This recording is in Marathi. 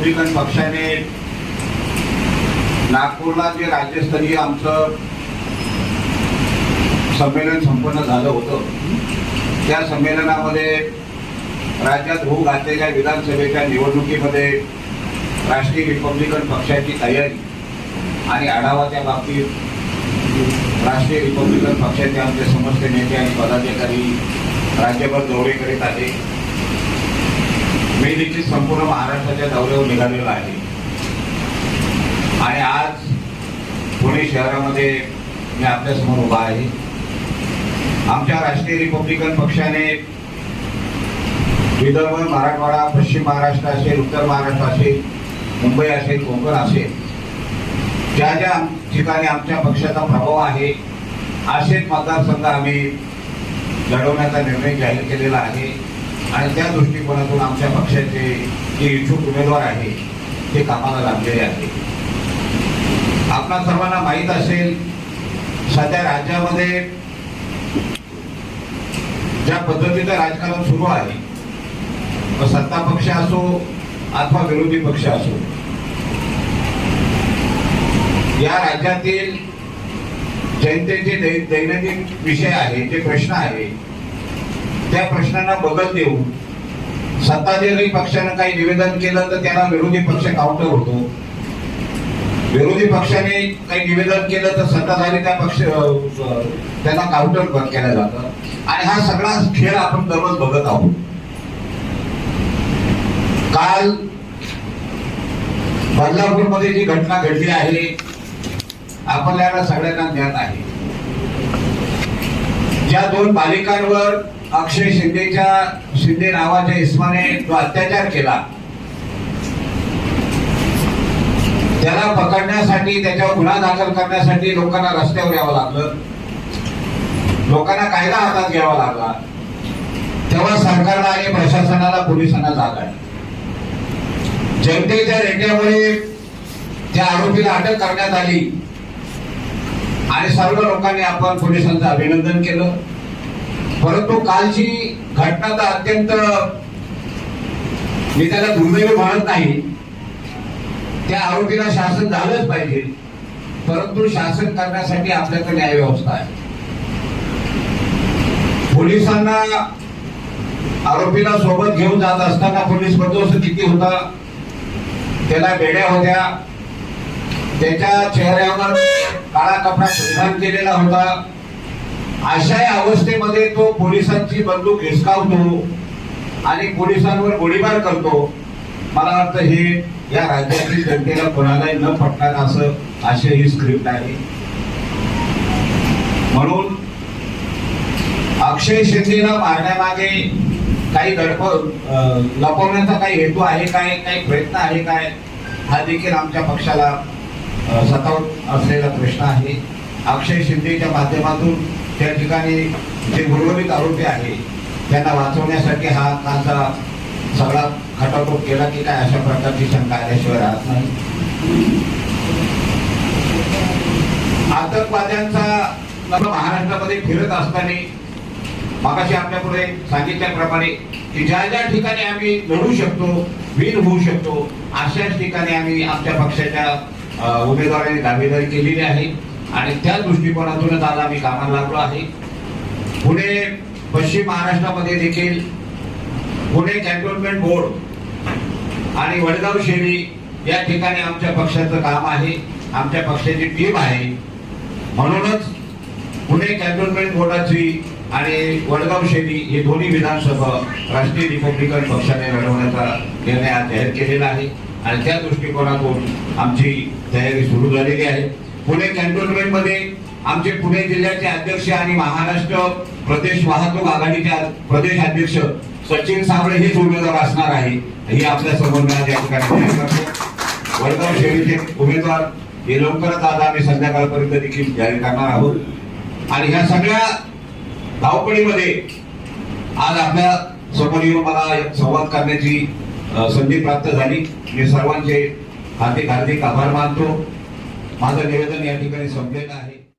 रिपब्लिकन पक्षाने नागपूरला जे राज्यस्तरीय आमचं संमेलन संपन्न झालं होतं त्या संमेलनामध्ये राज्यात होऊ घातलेल्या विधानसभेच्या निवडणुकीमध्ये राष्ट्रीय रिपब्लिकन पक्षाची तयारी आणि आढावा त्या बाबतीत राष्ट्रीय रिपब्लिकन पक्षाचे आमचे समस्त नेते आणि पदाधिकारी राज्यभर दौरे करीत आहे मी देखील संपूर्ण महाराष्ट्राच्या दौऱ्यावर निघालेलो आहे. आणि आज पुणे शहरामध्ये मी आपल्यासमोर उभा आहे. आमच्या राष्ट्रीय रिपब्लिकन पक्षाने विदर्भ मराठवाडा पश्चिम महाराष्ट्र असेल उत्तर महाराष्ट्र असेल मुंबई असेल कोकण असेल ज्या ज्या ठिकाणी आमच्या पक्षाचा प्रभाव आहे असेच मतदारसंघ आम्ही लढवण्याचा निर्णय जाहीर केलेला आहे. आणि त्या दृष्टिकोनातून आमच्या पक्षाचे जे इच्छुक उमेदवार आहे ते कामाला लागलेले आहे आपणा सर्वांना माहीत असेल सध्या राज्यामध्ये ज्या पद्धतीचं राजकारण सुरू आहे मग सत्ता पक्ष असो अथवा विरोधी पक्ष असो या राज्यातील जनतेचे दै- दैनंदिन विषय आहे जे प्रश्न आहे त्या प्रश्नांना बघत देऊन सत्ताधारी पक्षानं काही निवेदन केलं तर त्याला विरोधी पक्ष काउंटर होतो. विरोधी पक्षाने काही निवेदन केलं तर सत्ताधारी त्या पक्ष त्यांना काउंटर केलं जातं. आणि हा सगळा खेळ आपण दररोज बघत आहोत. काल बदलापूरमध्ये जी घटना घडली आहे आपल्याला सगळ्यांना ज्ञात आहे. ज्या दोन बालिकांवर अक्षय शिंदेच्या शिंदे नावाच्या इस्माने जो अत्याचार केला त्याला पकडण्यासाठी त्याच्यावर गुन्हा दाखल करण्यासाठी लोकांना रस्त्यावर यावं लागलं. लोकांना कायदा हातात घ्यावा लागला. तेव्हा सरकारला आणि प्रशासनाला पोलिसांना जाग आहे जनतेच्या रेट्यामुळे त्या आरोपीला अटक करण्यात आली. आणि सर्व लोकांनी आपण पोलिसांचं अभिनंदन केलं. परंतु कालची घटना तर अत्यंत मी त्याला दुर्दैवी म्हणत नाही. त्या आरोपीला शासन झालंच पाहिजे. परंतु शासन करण्यासाठी आपल्याकडे न्याय व्यवस्था आहे. पोलिसांना आरोपीला सोबत घेऊन जात असताना पोलीस बंदोबस्त किती होता त्याला बेड्या होत्या. त्याच्या चेहऱ्यावर काळा कपडा परिधान केलेला होता. अशा अवस्थेमध्ये तो पोलिसांची बंदूक हिसकावतो आणि पोलिसांवर गोळीबार करतो. मला वाटतं हे या राज्यातील जनतेला कोणालाही न पटणार असं अशी ही स्क्रिप्ट आहे. म्हणून अक्षय शिंदेला मारण्यामागे काही गडप लपवण्याचा काही हेतू आहे काय काही प्रयत्न आहे काय हा देखील आमच्या पक्षाला सतावत असलेला प्रश्न आहे. अक्षय शिंदेच्या माध्यमातून त्या ठिकाणी जे गुरवणीत आरोपी आहे त्यांना वाचवण्यासाठी हा कालचा सगळा खटाटोप केला की काय अशा प्रकारची शंका आल्याशिवाय राहत नाही. आतंकवाद्यांचा महाराष्ट्रामध्ये फिरत असताना मागाशी आपल्या पुढे सांगितल्याप्रमाणे की ज्या ज्या ठिकाणी आम्ही लढू शकतो वीर होऊ शकतो अशाच ठिकाणी आम्ही आमच्या पक्षाच्या उमेदवारांनी दावेदारी केलेली आहे. आणि त्या दृष्टिकोनातूनच आज आम्ही कामाला लागलो आहे. पुणे पश्चिम महाराष्ट्रामध्ये देखील पुणे कॅन्टोन्मेंट बोर्ड आणि वडगाव शेरी या ठिकाणी आमच्या पक्षाचं काम आहे. आमच्या पक्षाची टीम आहे. म्हणूनच पुणे कॅन्टोन्मेंट बोर्डाची आणि वडगाव शेरी हे दोन्ही विधानसभा राष्ट्रीय रिपब्लिकन पक्षाने लढवण्याचा निर्णय आज जाहीर केलेला आहे. आणि त्या दृष्टिकोनातून आमची तयारी सुरू झालेली आहे. पुणे कॅन्टोन्मेंटमध्ये आमचे पुणे जिल्ह्याचे अध्यक्ष आणि महाराष्ट्र प्रदेश वाहतूक आघाडीचे प्रदेश अध्यक्ष सचिन साबळे हेच उमेदवार असणार आहे. ही आपल्यासमोर मी या ठिकाणी वडगाव शेरीचे उमेदवार हे लवकरच आज आम्ही संध्याकाळपर्यंत देखील जाहीर करणार आहोत. आणि ह्या सगळ्या धावपळीमध्ये आज आपल्यासमोर येऊन मला संवाद करण्याची संधी प्राप्त झाली. मी सर्वांचे हार्दिक हार्दिक आभार मानतो. माझं निवेदन या ठिकाणी संपलेलं आहे.